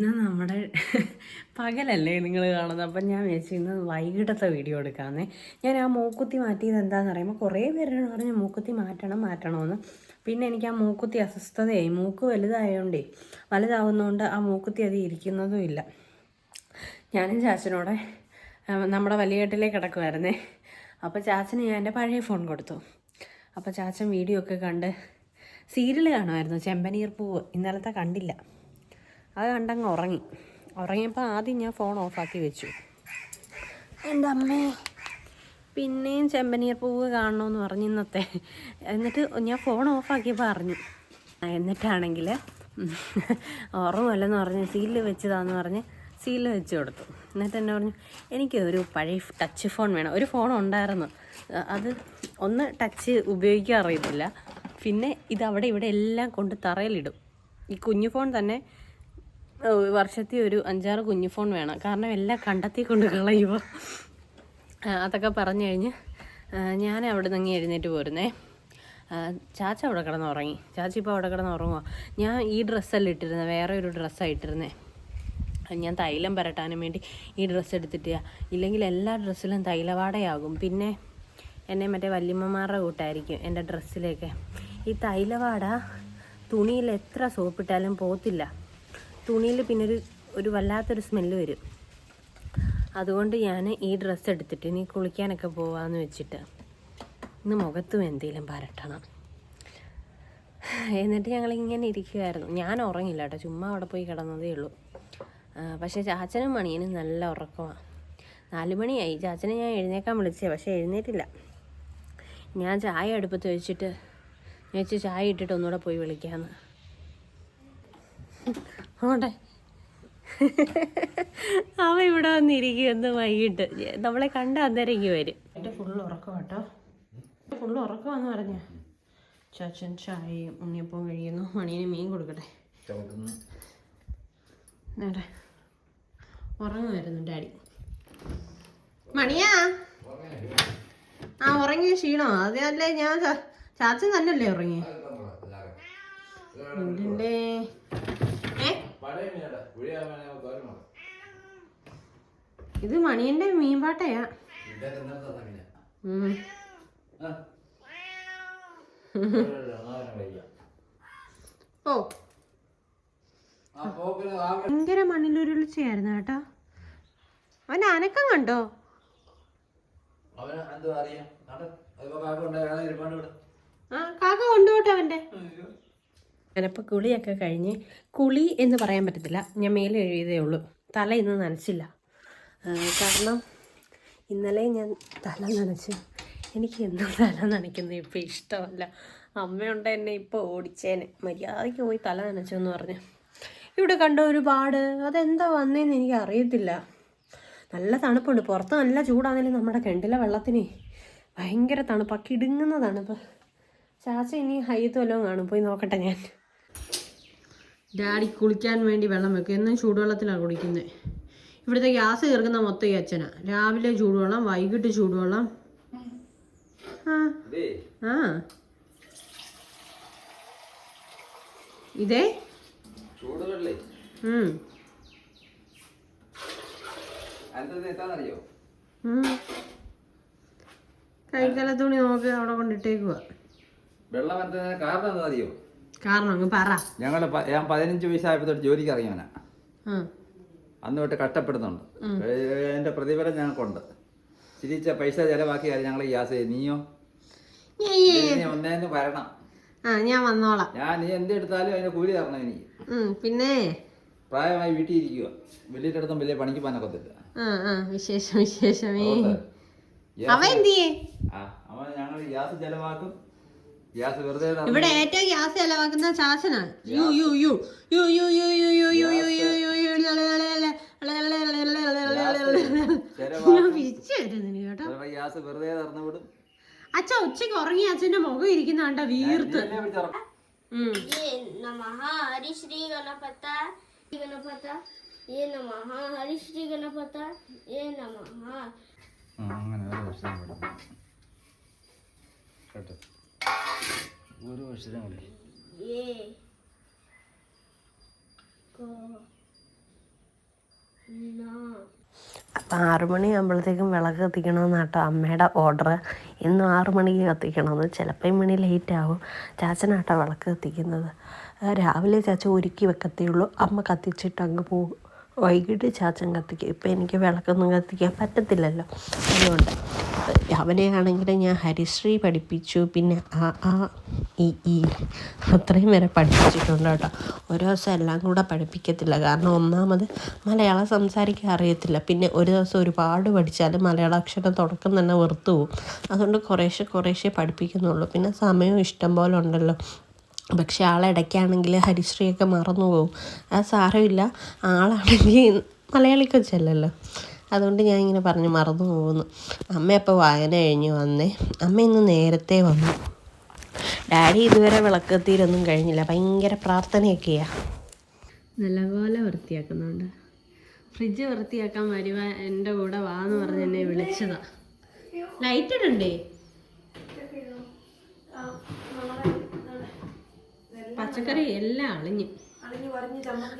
ഇന്ന് നമ്മുടെ പകലല്ലേ നിങ്ങൾ കാണുന്നത്? അപ്പം ഞാൻ വിചാരിച്ചു ഇന്ന് വൈകിട്ടത്തെ വീഡിയോ എടുക്കാമെന്നേ. ഞാൻ ആ മൂക്കുത്തി മാറ്റിയത് എന്താണെന്ന് പറയുമ്പോൾ കുറേ പേരോട് പറഞ്ഞു മൂക്കുത്തി മാറ്റണം മാറ്റണമെന്ന്. പിന്നെ എനിക്ക് ആ മൂക്കുത്തി അസ്വസ്ഥതയായി. മൂക്ക് വലുതായതുകൊണ്ടേ വലുതാവുന്നതുകൊണ്ട് ആ മൂക്കുത്തി അത് ഇരിക്കുന്നതും ഇല്ല. ഞാനും ചാച്ചനോടെ നമ്മുടെ വലിയ കെട്ടിലേക്ക് കിടക്കുമായിരുന്നേ അപ്പോൾ ചാച്ചന് ഞാൻ എന്റെ പഴയ ഫോൺ കൊടുത്തു. അപ്പോൾ ചാച്ചൻ വീഡിയോ ഒക്കെ കണ്ട് സീരിയൽ കാണുമായിരുന്നു. ചെമ്പനീർ പൂവ്. ഇന്നലത്തെ കണ്ടില്ല. അത് കണ്ടങ്ങ് ഉറങ്ങി. ഉറങ്ങിയപ്പോൾ ആദ്യം ഞാൻ ഫോൺ ഓഫാക്കി വെച്ചു. എന്റെ അമ്മേ പിന്നെയും ചെമ്പനീർ പൂവ് കാണണമെന്ന് പറഞ്ഞു ഇന്നത്തെ. എന്നിട്ട് ഞാൻ ഫോൺ ഓഫാക്കിയപ്പോൾ അറിഞ്ഞു എന്നിട്ടാണെങ്കിൽ ഓർമ്മല്ലെന്ന് പറഞ്ഞ് സീൽ വെച്ചതാന്ന് പറഞ്ഞ് സീൽ വെച്ച് കൊടുത്തു. എന്നിട്ട് എന്നെ പറഞ്ഞു എനിക്ക് ഒരു പഴയ ടച്ച് ഫോൺ വേണം. ഒരു ഫോൺ ഉണ്ടായിരുന്നു. അത് ഒന്ന് ടച്ച് ഉപയോഗിക്കാൻ അറിയത്തില്ല പിന്നെ ഇത് അവിടെ ഇവിടെ എല്ലാം കൊണ്ട് തറയിലിടും. ഈ കുഞ്ഞു ഫോൺ തന്നെ വർഷത്തിൽ ഒരു അഞ്ചാറ് കുഞ്ഞു ഫോൺ വേണം. കാരണം എല്ലാം കണ്ടെത്തി കൊണ്ട് കളയുമ്പോൾ അതൊക്കെ പറഞ്ഞു കഴിഞ്ഞ് ഞാൻ അവിടെ നിന്ന് എഴുന്നേറ്റ് പോരുന്നേ. ചാച്ച അവിടെ കിടന്ന് ഉറങ്ങി ചാച്ച ഇപ്പോൾ അവിടെ കിടന്ന് ഉറങ്ങുക ഞാൻ ഈ ഡ്രസ്സല്ല ഇട്ടിരുന്നത് വേറെ ഒരു ഡ്രസ്സാണ് ഇട്ടിരുന്നത് ഞാൻ തൈലം പരട്ടാനും വേണ്ടി ഈ ഡ്രസ്സ് എടുത്തിട്ടാ ഇല്ലെങ്കിൽ എല്ലാ ഡ്രസ്സിലും തൈലവാടയാകും. പിന്നെ എന്നെ മറ്റേ വല്യമ്മമാരുടെ കൂട്ടായിരിക്കും എന്റെ ഡ്രസ്സിലേക്ക്. ഈ തൈലവാട തുണിയിൽ എത്ര സോപ്പിട്ടാലും പോത്തില്ല. തുണിയിൽ പിന്നെ ഒരു ഒരു വല്ലാത്തൊരു സ്മെല്ല് വരും. അതുകൊണ്ട് ഞാൻ ഈ ഡ്രസ്സ് എടുത്തിട്ട് ഇനി കുളിക്കാനൊക്കെ പോവാന്ന് വെച്ചിട്ട് ഇന്ന് മുഖത്തും എന്തെങ്കിലും പരട്ടണം. എന്നിട്ട് ഞങ്ങൾ ഇങ്ങനെ ഇരിക്കുമായിരുന്നു ഞാൻ ഉറങ്ങില്ല കേട്ടോ. ചുമ്മാ അവിടെ പോയി കിടന്നതേ ഉള്ളൂ. പക്ഷേ ചാച്ചനും മണിയനും നല്ല ഉറക്കമാണ് നാല് മണിയായി. ചാച്ചനെ ഞാൻ എഴുന്നേക്കാൻ വിളിച്ചേ പക്ഷേ എഴുന്നേറ്റില്ല. ഞാൻ ചായ അടുപ്പത്ത് വെച്ചിട്ട് ഞാൻ ചായ ഇട്ടിട്ട് ഒന്നുകൂടെ പോയി വിളിക്കാമെന്ന് ഓട്ടെ അവ ഇവിടെ വന്നിരിക്കും എന്ന് വൈകിട്ട്. നമ്മളെ കണ്ട അന്നേരം ഇങ്ങ് വരും. എന്റെ ഫുള്ള് ഉറക്കം കേട്ടോ. ഫുള്ള് ഉറക്കമാന്ന് പറഞ്ഞ. ചാച്ചൻ ചായയും ഉണ്ണിയപ്പവും കഴിയുന്നു. മണിയന് മീൻ കൊടുക്കട്ടെ. നേടെ ഉറങ്ങുമായിരുന്നു ഡാഡി. മണിയാ? ആ ഉറങ്ങിയ ക്ഷീണോ അതല്ലേ ഞാൻ ചാച്ചൻ തന്നെയല്ലേ ഉറങ്ങി എന്തിന്റെ ഏ ഇത് മണിയന്റെ മീൻപാട്ടയാ. ഓ. ഭയങ്കര മണ്ണിലുരുളിച്ചയായിരുന്നു കേട്ടോ. അവൻ അനക്കം കണ്ടോ? ആ കാക്ക കൊണ്ടുപോട്ടെ അവന്റെ ഞാനപ്പോൾ കുളിയൊക്കെ കഴിഞ്ഞ് കുളി എന്ന് പറയാൻ പറ്റത്തില്ല. ഞാൻ മേലെ എഴുതിയതേ ഉള്ളൂ. തല ഇന്ന് നനച്ചില്ല. കാരണം ഇന്നലെ ഞാൻ തല നനച്ചു. എനിക്ക് എന്നും തല നനയ്ക്കുന്നത് ഇപ്പോൾ ഇഷ്ടമല്ല. അമ്മയുണ്ട് എന്നെ ഇപ്പോൾ ഓടിച്ചേനെ. മര്യാദയ്ക്ക് പോയി തല നനച്ചു എന്ന് പറഞ്ഞു. ഇവിടെ കണ്ട ഒരുപാട്? അതെന്താ വന്നതെന്ന് എനിക്ക് അറിയത്തില്ല. നല്ല തണുപ്പുണ്ട്. പുറത്ത് നല്ല ചൂടാണെങ്കിലും നമ്മുടെ കിണറ്റിലെ വെള്ളത്തിന് ഭയങ്കര തണുപ്പ്. ആ കിടുങ്ങുന്ന തണുപ്പ് ചാച്ച ഇനി ഹയ്യത്ത് കാണും. പോയി നോക്കട്ടെ ഞാൻ. ഡാഡി കുളിക്കാൻ വേണ്ടി വെള്ളം വെക്കും. എന്നും ചൂടുവെള്ളത്തിലാണ് കുളിക്കുന്നത് ഇവിടുത്തെ ഗ്യാസ് തീർക്കുന്ന മൊത്തം ഈ അച്ഛനാ. രാവിലെ ചൂടുവെള്ളം വൈകിട്ട് ചൂടുവെള്ളം. ആ. ആ. ഇതേ. കൈക്കല തുണി നോക്കി അവിടെ കൊണ്ടിട്ടേക്കുക വെള്ളം കാരണം എന്താണെന്നറിയോ കാരണം അങ്ങ് പറ. ഞങ്ങൾ ഞാൻ പതിനഞ്ച് വയസ്സായപ്പോൾ തൊട്ട് ജോലിക്ക് ഇറങ്ങിയവനാ അന്ന് തൊട്ട് കഷ്ടപ്പെടുന്നുണ്ട് എന്റെ പ്രതിഫലം ഞങ്ങൾക്കുണ്ട്. ചിരിച്ച പൈസ ചിലവാക്കിയാൽ ഞങ്ങൾ ഈ ചെയ്യും. നീയോ? ഒന്നേന്ന് വരണം. ആ ഞാൻ വന്നോളാം. ഞാൻ നീ എന്തെടുത്താലും അതിന്റെ കൂലി തരണം എനിക്ക്. പിന്നെ? പ്രായമായി വീട്ടിൽ ഇരിക്കുക വലിയ അടുത്തും വലിയ പണിക്ക് പോകാനൊക്കത്തില്ല വിശേഷം വിശേഷമേ. അതുകൊണ്ട് അവ ആ അവൻ ഞങ്ങൾ ഗ്യാസ് ചെലവാക്കും. ഇവിടെ ഏറ്റവും ഗ്യാസ് ചെലവാക്കുന്ന ശാസനാണ് യു യു യു യു യു യു യു യു യു യു യു യു യു അച്ഛ ഉച്ചയ്ക്ക് ഉറങ്ങി അച്ഛന്റെ മുഖം ഇരിക്കുന്ന കണ്ട വീർത്ത് ഹരിശ്രീ ഗണപത ഗണപത ഗണപത അങ്ങനെ ഒരു അക്ഷരങ്ങളെ അപ്പം ആറു മണി ആകുമ്പോഴത്തേക്കും വിളക്ക് കത്തിക്കണമെന്നാണ് കേട്ടോ അമ്മയുടെ ഓർഡർ ഇന്നും ആറു മണിക്ക് കത്തിക്കണമെന്ന്. ചിലപ്പോൾ ഈ മണി ലേറ്റ് ആവും. ചാച്ചനാട്ടോ വിളക്ക് കത്തിക്കുന്നത്. രാവിലെ ചാച്ച ഒരുക്കി വെക്കത്തേ ഉള്ളൂ. അമ്മ കത്തിച്ചിട്ട് അങ്ങ് പോകും. വൈകിട്ട് ചാച്ചൻ കത്തിക്കും. ഇപ്പം എനിക്ക് വിളക്കൊന്നും കത്തിക്കാൻ പറ്റത്തില്ലല്ലോ. അതുകൊണ്ട് അവനെയാണെങ്കിൽ ഞാൻ ഹരിശ്രീ പഠിപ്പിച്ചു. പിന്നെ ആ ആ ഈ ഈ അത്രയും വരെ പഠിപ്പിച്ചിട്ടുണ്ട് കേട്ടോ. ഒരു ദിവസം എല്ലാം കൂടെ പഠിപ്പിക്കത്തില്ല. കാരണം ഒന്നാമത് മലയാളം സംസാരിക്കാൻ അറിയത്തില്ല. പിന്നെ ഒരു ദിവസം ഒരുപാട് പഠിച്ചാൽ മലയാള അക്ഷരം തുടക്കം തന്നെ വെറുത്തു പോകും. അതുകൊണ്ട് കുറേശ്ശെ കുറേശ്ശെ പഠിപ്പിക്കുന്നുള്ളൂ. പിന്നെ സമയം ഇഷ്ടം പോലെ ഉണ്ടല്ലോ. പക്ഷെ ആളിടയ്ക്കാണെങ്കിൽ ഹരിശ്രീയൊക്കെ മറന്നു പോകും അത് സാരമില്ല. ആളാണെങ്കിൽ മലയാളി കൊച്ചല്ലല്ലോ അതുകൊണ്ട് ഞാൻ ഇങ്ങനെ പറഞ്ഞു മറന്നു പോകുന്നു. അമ്മ അപ്പോൾ വായന കഴിഞ്ഞ് വന്നേ? അമ്മ ഇന്ന് നേരത്തെ വന്നു. ഡാഡി ഇതുവരെ വിളക്കത്തിയിലൊന്നും കഴിഞ്ഞില്ല. ഭയങ്കര പ്രാർത്ഥനയൊക്കെയാണ് നല്ലപോലെ വൃത്തിയാക്കുന്നുണ്ട്. ഫ്രിഡ്ജ് വൃത്തിയാക്കാൻ വരുവാ എന്റെ കൂടെ വാ എന്ന് പറഞ്ഞ് എന്നെ വിളിച്ചതാ. ലൈറ്റ് ഇടണ്ടേ? പച്ചക്കറി എല്ലാം അളിഞ്ഞു.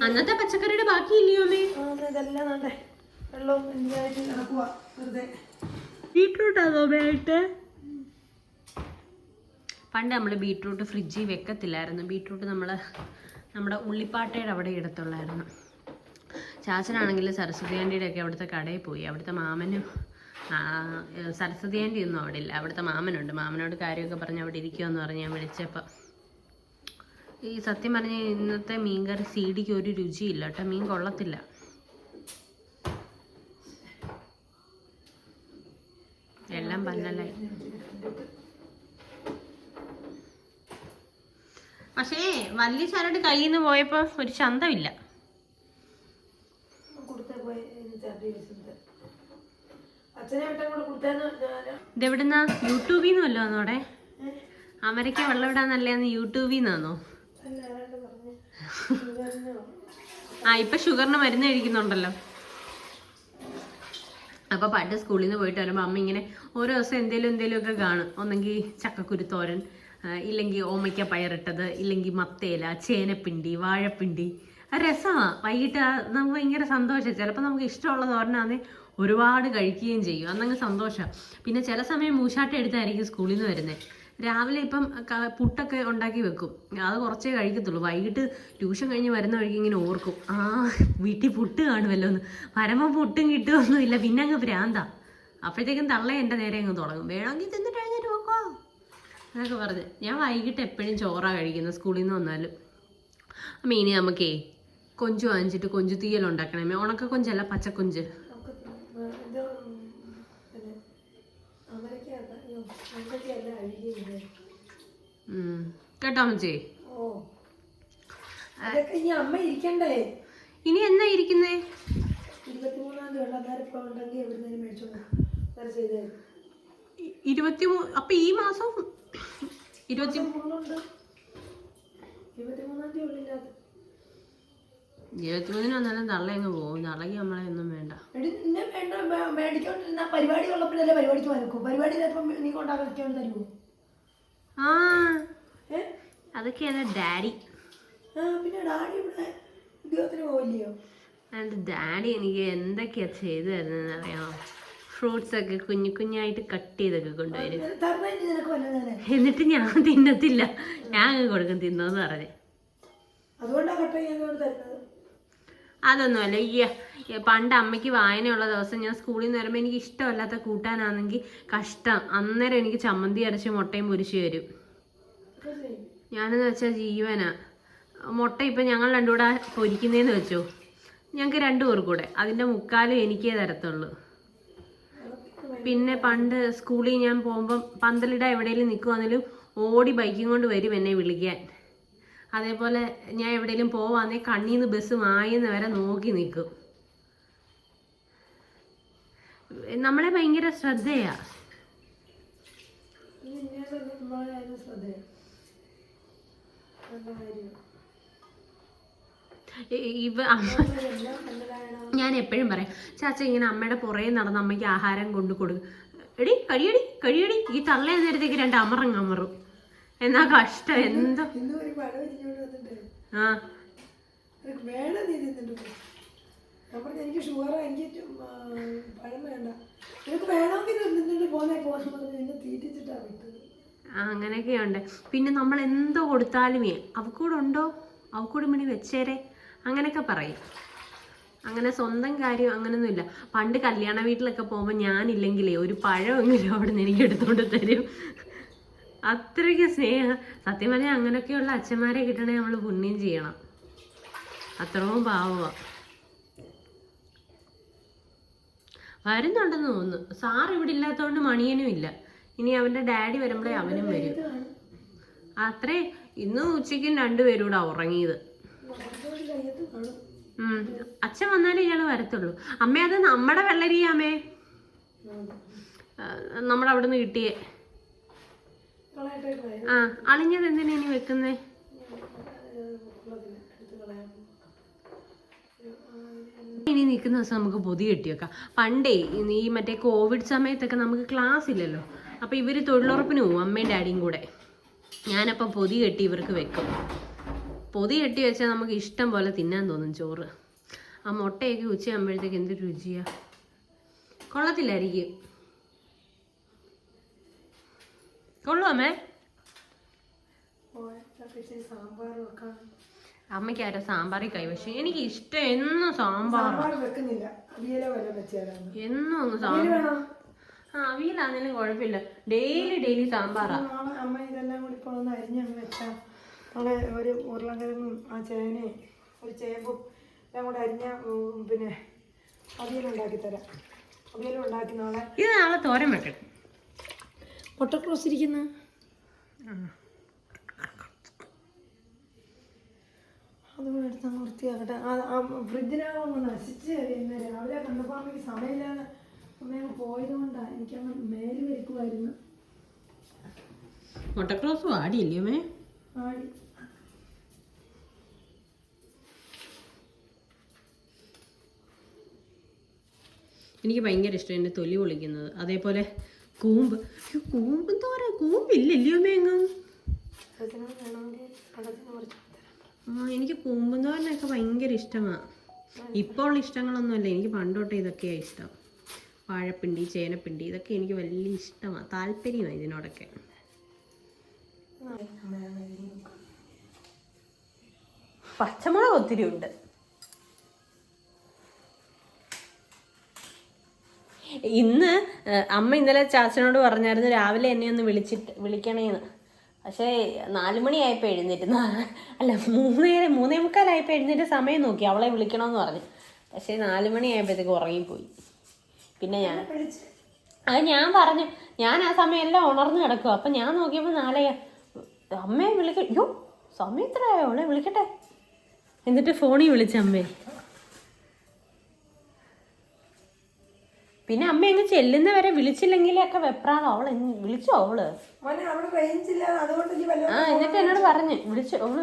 അന്നത്തെ പച്ചക്കറിയുടെ ബാക്കിയില്ലയോ അമ്മേ? ബീട്രൂട്ട് അതോ ബേട്ട് പണ്ട് നമ്മൾ ബീട്രൂട്ട് ഫ്രിഡ്ജിൽ വെക്കത്തില്ലായിരുന്നു. ബീട്രൂട്ട് നമ്മൾ നമ്മുടെ ഉള്ളിപ്പാട്ടയുടെ അവിടെ ഇടത്തുള്ളായിരുന്നു. ചാച്ചനാണെങ്കിൽ സരസ്വതി ആന്റിയുടെ ഒക്കെ അവിടുത്തെ കടയിൽ പോയി. അവിടുത്തെ മാമനും സരസ്വതി ആന്റി ഒന്നും അവിടെ ഇല്ല. അവിടുത്തെ മാമനുണ്ട്. മാമനോട് കാര്യമൊക്കെ പറഞ്ഞ് അവിടെ ഇരിക്കുമെന്ന് പറഞ്ഞ് ഞാൻ വിളിച്ചപ്പോൾ ഈ സത്യം പറഞ്ഞ ഇന്നത്തെ മീൻകറി സീഡിക്ക് ഒരു രുചിയില്ല കേട്ടോ. മീൻ കൊള്ളത്തില്ല. എല്ലാം പന്നലായി. പക്ഷേ വലിയ ചരട് കയ്യിൽ നിന്ന് പോയപ്പോ ഒരു ചന്തമില്ല. ഇതെവിടുന്ന? യൂട്യൂബിൽ നിന്ന് വല്ലോ ആണോടെ അമരയ്ക്ക് വെള്ളം ഇടാൻ നല്ലതെന്ന് യൂട്യൂബിൽ ആ ഇപ്പൊ ഷുഗറിന് മരുന്ന് കഴിക്കുന്നുണ്ടല്ലോ. അപ്പൊ പണ്ട് സ്കൂളിൽ നിന്ന് പോയിട്ട് വരുമ്പോൾ അമ്മ ഇങ്ങനെ ഓരോ ദിവസം എന്തേലും എന്തേലും ഒക്കെ കാണും ഒന്നെങ്കിൽ ചക്കക്കുരുത്തോരൻ ആ, ഇല്ലെങ്കിൽ ഓമയ്ക്ക പയറിട്ടത് ഇല്ലെങ്കിൽ മത്തേല ചേനപ്പിണ്ടി വാഴപ്പിണ്ടി. രസമാണ് വൈകിട്ട് നമുക്ക് ഭയങ്കര സന്തോഷം. ചിലപ്പോൾ നമുക്ക് ഇഷ്ടമുള്ള തോരനാന്ന് ഒരുപാട് കഴിക്കുകയും ചെയ്യും. അന്നങ്ങ് സന്തോഷം. പിന്നെ ചില സമയം മൂശാട്ട എടുത്തായിരിക്കും സ്കൂളിൽ നിന്ന് വരുന്നത് രാവിലെ ഇപ്പം പുട്ടൊക്കെ ഉണ്ടാക്കി വെക്കും. അത് കുറച്ചേ കഴിക്കത്തുള്ളൂ. വൈകിട്ട് ട്യൂഷൻ കഴിഞ്ഞ് വരുന്ന വഴിക്ക് ഇങ്ങനെ ഓർക്കും. ആ വീട്ടിൽ പുട്ട് കാണുമല്ലോ എന്ന്. വരുമ്പോൾ പുട്ടും കിട്ടുമൊന്നുമില്ല പിന്നെ അങ്ങ് ഭ്രാന്താ. അപ്പോഴത്തേക്കും തള്ള എന്റെ നേരെ അങ്ങ് തുടങ്ങും. വേണമെങ്കിൽ തിന്നിട്ട് കഴിഞ്ഞിട്ട് വെക്കോ. എന്നൊക്കെ പറഞ്ഞ്. ഞാൻ വൈകിട്ട് എപ്പോഴും ചോറാണ് കഴിക്കുന്നത് സ്കൂളിൽ നിന്ന് വന്നാലും. ഇനി നമുക്കേ കൊഞ്ചു വാങ്ങിച്ചിട്ട് കൊഞ്ചു തീയൽ ഉണ്ടാക്കണമേ. ഉണക്ക കൊഞ്ചല്ല പച്ചക്കൊഞ്ച്. കേട്ടോ അമ്മച്ചേ? ഇനി എന്നാ ഇരിക്കുന്നേ? ഇരുപത്തി അപ്പൊ ഈ മാസം ഇരുപത്തി ഇരുപത്തിമൂന്നിന് വന്നാലും തള്ളയങ്ങ് പോകും. തള്ളയ്ക്ക് നമ്മളെ ഒന്നും വേണ്ട. പരിപാടി ഉള്ളപ്പോഴല്ലേ പരിപാടിക്ക് വരക്കും പരിപാടി നീ കൊണ്ടാക്കാൻ തരുമോ ആ. ഏ? അതൊക്കെയാണ് ഡാഡി. പിന്നെ ഡാഡി ഇവിടെ ഉദ്യോഗത്തിന് പോവില്ലയോ? എന്റെ ഡാഡി എനിക്ക് എന്തൊക്കെയാ ചെയ്തു തരുന്നതെന്ന് അറിയാമോ ഫ്രൂട്ട്സ് ഒക്കെ കുഞ്ഞു കുഞ്ഞായിട്ട് കട്ട് ചെയ്തൊക്കെ കൊണ്ടുവരും. എന്നിട്ട് ഞാൻ തിന്നത്തില്ല. ഞാൻ കൊടുക്കും തിന്നോന്ന് പറഞ്ഞേ. അതുകൊണ്ടാണ് കട്ട അതൊന്നുമല്ല ഈ പണ്ട് അമ്മയ്ക്ക് വായനയുള്ള ദിവസം ഞാൻ സ്കൂളിൽ നിന്ന് വരുമ്പോൾ എനിക്ക് ഇഷ്ടമല്ലാത്ത കൂട്ടാനാണെങ്കിൽ കഷ്ടം. അന്നേരം എനിക്ക് ചമ്മന്തി അരച്ച് മുട്ടയും പൊരിച്ചു വരും ഞാനെന്ന് വെച്ചാൽ ജീവനാ. മുട്ട ഇപ്പം ഞങ്ങൾ രണ്ടും കൂടെ പൊരിക്കുന്നതെന്ന് വെച്ചോ. ഞങ്ങൾക്ക് രണ്ടു പേർ കൂടെ. അതിന്റെ മുക്കാലും എനിക്കേ തരത്തുള്ളൂ. പിന്നെ പണ്ട് സ്കൂളിൽ ഞാൻ പോകുമ്പം പന്തലിട എവിടെയെങ്കിലും നിൽക്കുവാണെങ്കിലും ഓടി ബൈക്കും കൊണ്ട് വരും എന്നെ വിളിക്കാൻ. അതേപോലെ ഞാൻ എവിടെയെങ്കിലും പോവാന്നേ കണ്ണീന്ന് ബസ് മായുന്ന വരെ നോക്കി. നിൽക്കും നമ്മളെ ഭയങ്കര ശ്രദ്ധയാ. ഇവ അമ്മ ഞാൻ എപ്പോഴും പറയാം ചാച്ച ഇങ്ങനെ അമ്മയുടെ പുറകെ നടന്ന് അമ്മയ്ക്ക് ആഹാരം കൊണ്ടു കൊടുക്കും എടി കഴിയടി കഴിയടി. ഈ തള്ളേ നേരത്തേക്ക് രണ്ട് അമറങ്ങ് അമറും. എന്നാ കഷ്ടം എന്തോ. ആ. വേണം. എനിക്ക് ഷുഗർ എനിക്ക് പഴം വേണ്ട. വേണമെങ്കിൽ നിന്നിട്ട് പോന്നെ പോകാൻ പറഞ്ഞു വിട്ടത്. അങ്ങനെയൊക്കെയുണ്ട്. പിന്നെ നമ്മൾ എന്തോ കൊടുത്താലുമേ അവക്കൂടെ ഉണ്ടോ? അവക്കൂടെ മണി വെച്ചേരെ. അങ്ങനെയൊക്കെ പറയും. അങ്ങനെ സ്വന്തം കാര്യം അങ്ങനെയൊന്നുമില്ല പണ്ട് കല്യാണ വീട്ടിലൊക്കെ പോകുമ്പോൾ ഞാനില്ലെങ്കിലേ ഒരു പഴമെങ്കിലും അവിടെ നിന്ന് എനിക്ക് എടുത്തുകൊണ്ട് തരും. അത്രയ്ക്ക് സ്നേഹം. സത്യം പറഞ്ഞാൽ അങ്ങനെയൊക്കെയുള്ള അച്ഛന്മാരെ കിട്ടണേ നമ്മൾ പുണ്യം ചെയ്യണം. അത്രയും പാവമാണ് വരുന്നുണ്ടെന്ന് തോന്നുന്നു സാർ ഇവിടെ ഇല്ലാത്തതുകൊണ്ട് മണിയനും ഇല്ല ഇനി അവന്റെ ഡാഡി വരുമ്പോഴേ അവനും വരും അത്രേ ഇന്ന് ഉച്ചയ്ക്കും രണ്ടുപേരും കൂടെ ഉറങ്ങിയത് ഉം. അച്ഛൻ വന്നാലേ ഇയാൾ വരത്തുള്ളൂ അമ്മ അത് നമ്മുടെ വെള്ളരിയാമേ നമ്മുടെ അവിടുന്ന് കിട്ടിയേ ആ അളിഞ്ഞത് എന്തിനാ ഇനി വെക്കുന്നേ നിൽക്കുന്ന ദിവസം നമുക്ക് പൊതി കെട്ടി വെക്കാം പണ്ടേ ഈ- മറ്റേ കോവിഡ് സമയത്തൊക്കെ നമുക്ക് ക്ലാസ് ഇല്ലല്ലോ. അപ്പം ഇവർ തൊഴിലുറപ്പിന് പോവും അമ്മയും ഡാഡിയും കൂടെ. ഞാനപ്പം പൊതി കെട്ടി ഇവർക്ക് വെക്കും. പൊതി കെട്ടി വെച്ചാൽ നമുക്ക് ഇഷ്ടം പോലെ തിന്നാൻ തോന്നും ചോറ്. ആ മുട്ടയൊക്കെ ഉച്ചയാകുമ്പോഴത്തേക്ക് എന്ത് രുചിയാ? കൊള്ളത്തില്ലായിരിക്കും. കൊള്ളുമേ സാമ്പാർ വെക്കാൻ? അമ്മയ്ക്ക് ആരോ സാമ്പാറിൽ കൈവശം. എനിക്ക് ഇഷ്ടം എന്നും സാമ്പാർ വെക്കുന്നില്ല. എന്നും അങ്ങ് സാമ്പാർ ആ അവിയലാണെങ്കിലും കുഴപ്പമില്ല. ഡെയിലി ഡെയിലി സാമ്പാറാ. അമ്മ ഇതെല്ലാം കൂടി ഇപ്പോൾ ഒന്ന് അരിഞ്ഞങ്ങ് വെച്ചാൽ ഒരു ഉരുളക്കിഴങ്ങും ആ ചേനയും ഒരു ചേമ്പും എല്ലാം കൂടെ അരിഞ്ഞ പിന്നെ അവിയലുണ്ടാക്കി തരാം. അവിയലുണ്ടാക്കി നാളെ ഇത് നാളെ തോരൻ വെക്കട്ടെ പൊട്ടക്രോസ് ഇരിക്കുന്ന? അതുകൂടെ എടുത്ത് അങ്ങ് വൃത്തിയാക്കട്ടെ. ആ ആ ഫ്രിഡ്ജിനകം നശിച്ച് ഇന്ന് രാവിലെ കണ്ടപ്പോൾ എനിക്ക് സമയമില്ലാതെ സമയം പോയതുകൊണ്ടാണ് പോയത് കൊണ്ടാണ് എനിക്കങ്ങ് മേൽ വരിക്കുമായിരുന്നു മുട്ടക്രോസ് വാടിയില്ലയോ മേ ആടി എനിക്ക് ഭയങ്കര ഇഷ്ടം എന്റെ തൊലി പൊളിക്കുന്നത്. അതേപോലെ കൂമ്പ്. കൂമ്പ് തോര കൂമ്പില്ലല്ലയോ മേങ്ങും എനിക്ക് പൂമ്പന്തോരനൊക്കെ ഭയങ്കര ഇഷ്ടമാണ് ഇപ്പോൾ ഉള്ള ഇഷ്ടങ്ങളൊന്നുമല്ല. എനിക്ക് പണ്ടോട്ടേ ഇതൊക്കെയാണ് ഇഷ്ടം. വാഴപ്പിണ്ടി ചേനപ്പിണ്ടി ഇതൊക്കെ എനിക്ക് വലിയ ഇഷ്ടമാണ് താല്പര്യമാണ് ഇതിനോടൊക്കെ. പച്ചമുളക് ഒത്തിരി ഉണ്ട്. ഇന്ന് അമ്മ ഇന്നലെ ചാച്ചനോട് പറഞ്ഞായിരുന്നു രാവിലെ എന്നെ ഒന്ന് വിളിച്ചിട്ട് വിളിക്കണേന്ന്. പക്ഷേ നാലുമണിയായപ്പോൾ എഴുന്നേറ്റ്. അല്ല മൂന്നേ മൂന്നേ മുക്കാലായപ്പോൾ എഴുന്നേറ്റ് സമയം നോക്കി. അവളെ വിളിക്കണമെന്ന് പറഞ്ഞു. പക്ഷേ നാലുമണിയായപ്പോഴത്തേക്ക് ഉറങ്ങിപ്പോയി. പിന്നെ ഞാൻ അത് ഞാൻ പറഞ്ഞു ഞാൻ ആ സമയം എല്ലാം ഉണർന്ന് കിടക്കും അപ്പം ഞാൻ നോക്കിയപ്പോൾ നാളെ അമ്മയെ വിളിക്ക യോ സമയം എത്രയായോ? അവളെ വിളിക്കട്ടെ. എന്നിട്ട് ഫോണിൽ വിളിച്ച പിന്നെ അമ്മ അങ്ങ് ചെല്ലുന്നവരെ വിളിച്ചില്ലെങ്കിലൊക്കെ വെപ്രാണോ അവൾ വിളിച്ചോ അവൾ? ആ എന്നിട്ട് എന്നോട് പറഞ്ഞു. വിളിച്ചു അവൾ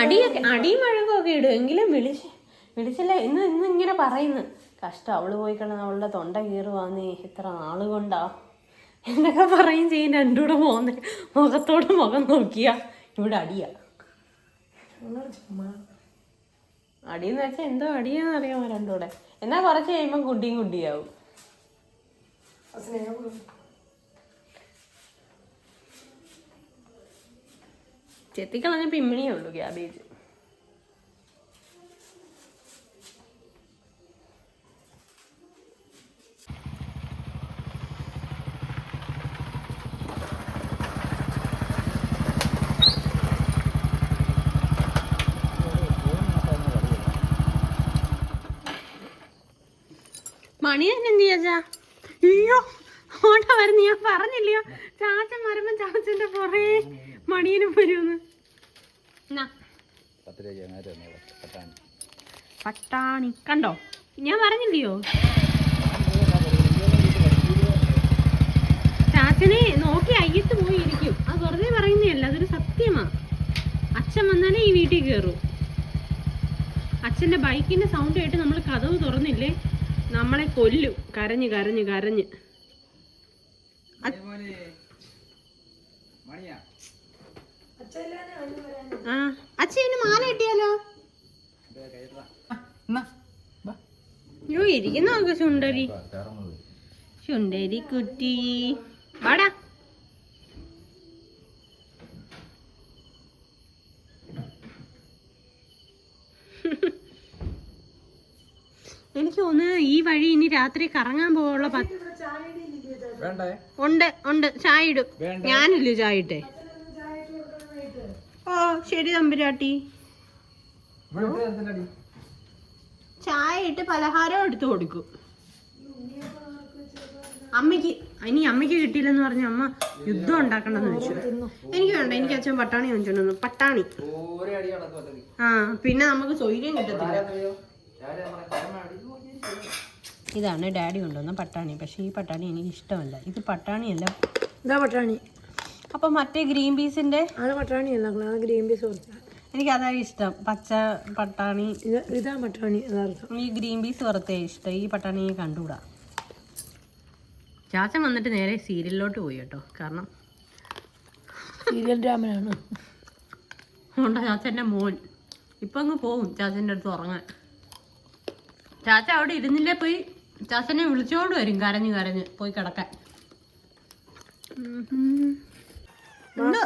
അടിയൊക്കെ അടിയും മഴകൊക്കെ ഇടും. എങ്കിലും വിളിച്ച് വിളിച്ചില്ല. ഇന്ന് ഇന്ന് ഇങ്ങനെ പറയുന്നു. കഷ്ടം അവൾ പോയി കിടന്ന് അവളുടെ തൊണ്ട കീറുവാന്നേ. ഇത്ര നാൾ കൊണ്ടാ. എന്നൊക്കെ പറയും ചെയ്യും രണ്ടൂടെ പോകുന്നേ മുഖത്തോട് മുഖം നോക്കിയാ ഇവിടെ അടിയാ. ചുമ്മാ അടിയെന്ന് വെച്ചാൽ എന്തോ അടിയാന്ന് അറിയാമോ രണ്ടൂടെ എന്നാ കുറച്ച് കഴിയുമ്പോൾ കുട്ടിയും കുട്ടിയാവും. ചെത്തിക്കളഞ്ഞ പിമ്മിണിയേ ഉള്ളൂ ക്യാബേജ് മണി തന്നെ എന്ത് ചെയ്യാ അയ്യോ ഓട്ട വരുന്ന ഞാൻ പറഞ്ഞില്ലയോ? ചാച്ചൻ വരുമ്പോ ചാച്ചന്റെ പുറേ മണിയനും വരുമെന്ന് പട്ടാണി. കണ്ടോ? ഞാൻ പറഞ്ഞില്ലയോ? ചാച്ചനെ നോക്കി അയ്യത്ത് പോയി ഇരിക്കും. അത് വെറുതെ പറയുന്നതല്ല അതൊരു സത്യമാ. അച്ഛൻ വന്നാലേ ഈ വീട്ടിൽ കയറും അച്ഛന്റെ ബൈക്കിന്റെ സൗണ്ട് കേട്ട് നമ്മൾ കഥവ് തുറന്നില്ലേ? നമ്മളെ കൊല്ലും. കരഞ്ഞ് കരഞ്ഞ് കരഞ്ഞ്. മണിയാ. ആ അച്ഛൻ ഇവന് മാല കിട്ടിയാലോ? ഷു ഇരിക്കുന്ന നോക്ക് സുന്ദരി സുന്ദരി കുട്ടി. വാടാ. എനിക്ക് തോന്നുന്നു ഈ വഴി ഇനി രാത്രി കറങ്ങാൻ പോകാനുള്ള പ- വേണ്ടേ? ഉണ്ട് ഉണ്ട്. ചായ ഇടും. ഞാനില്ലേ ചായ ഇട്ടേ. ഓ ശരി തമ്പുരാട്ടി. ചായ ഇട്ട് പലഹാരം എടുത്തു കൊടുക്കും. അമ്മയ്ക്ക് ഇനി അമ്മയ്ക്ക് കിട്ടിയില്ലെന്ന് പറഞ്ഞ അമ്മ യുദ്ധം ഉണ്ടാക്കണ്ടെന്ന് വെച്ചു. എനിക്ക് വേണ്ട എനിക്ക് അച്ഛൻ പട്ടാണി വാങ്ങിച്ചോണ്ടു പട്ടാണി. ആ പിന്നെ നമുക്ക് സ്വൈര്യം കിട്ടത്തില്ല. ഇതാണ് ഡാഡി കൊണ്ടുവന്ന പട്ടാണി. പക്ഷേ ഈ പട്ടാണി എനിക്ക് ഇഷ്ടമല്ല. ഇത് പട്ടാണിയല്ല. ഇതാ പട്ടാണി. അപ്പൊ മറ്റേ ഗ്രീൻ പീസിന്റെ? അത് ഗ്രീൻ പീസ് എനിക്ക് അതാ ഇഷ്ടം. പച്ച പട്ടാണി. ഇത് പട്ടാണി ഈ ഗ്രീൻ പീസ് വറുത്തേ ഇഷ്ടം. ഈ പട്ടാണി കണ്ടുകൂടാ. ചാച്ചൻ വന്നിട്ട് നേരെ സീരിയലിലോട്ട് പോയി കേട്ടോ. കാരണം സീരിയൽ രാമനാണ് ചാച്ചന്റെ മോൻ. ഇപ്പം അങ്ങ് പോവും ചാച്ചന്റെ അടുത്ത് ഉറങ്ങാൻ. ചാച്ച അവിടെ ഇരുന്നില്ലേ പോയി? ചാച്ചനെ വിളിച്ചോണ്ട് വരും കരഞ്ഞു കരഞ്ഞ് പോയി കിടക്കാൻ? വരുന്നു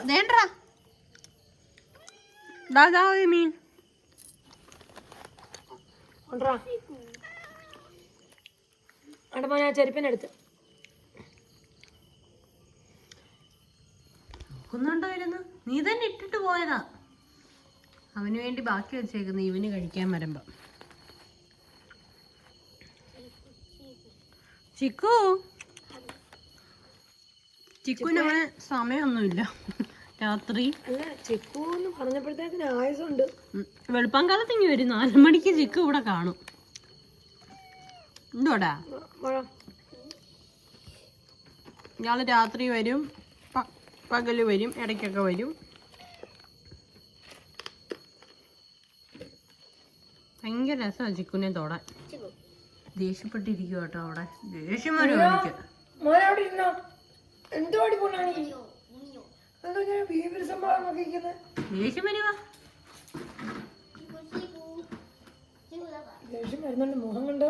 മീൻ. കൊണ്ടാ അവിടെ മോനെ ആ ചെരുപ്പിനെടുത്ത് നോക്കുന്നുണ്ടോ ഇരുന്ന്? നീ തന്നെ ഇട്ടിട്ട് പോയതാ. അവന് വേണ്ടി ബാക്കി വെച്ചേക്കുന്നു ഇവന് കഴിക്കാൻ വരുമ്പോ. ചിക്കു. ചിക്കു അവന് സമയമൊന്നുമില്ല രാത്രി. ചിക്കു എന്ന് പറഞ്ഞപ്പോഴത്തേക്കിന് ആയുസുണ്ട്. ഉം, വെളുപ്പാങ്കാലത്ത് ഇങ്ങനെ വരും. നാല് മണിക്ക് ചിക്കു ഇവിടെ കാണും. എന്തോടാ ഇയാൾ രാത്രി വരും. പകൽ വരും. ഇടയ്ക്കൊക്കെ വരും. ഭയങ്കര രസമാണ് ചിക്കുനെ തൊടാൻ. ദേഷ്യപ്പെട്ടിരിക്കും കേട്ടോ അവിടെ. ദേഷ്യം വരും എനിക്ക്. മോനെ അവിടെ ഇരുന്നോ. എന്തുവാടി പൊണ്ണാണി എന്തോ ഞാൻ ഭീകര സംഭവം നോക്കിയിരിക്കുന്നത് ദേഷ്യം വരുവാ. ദേഷ്യം വരുന്നുണ്ട് മുഖം കണ്ടോ?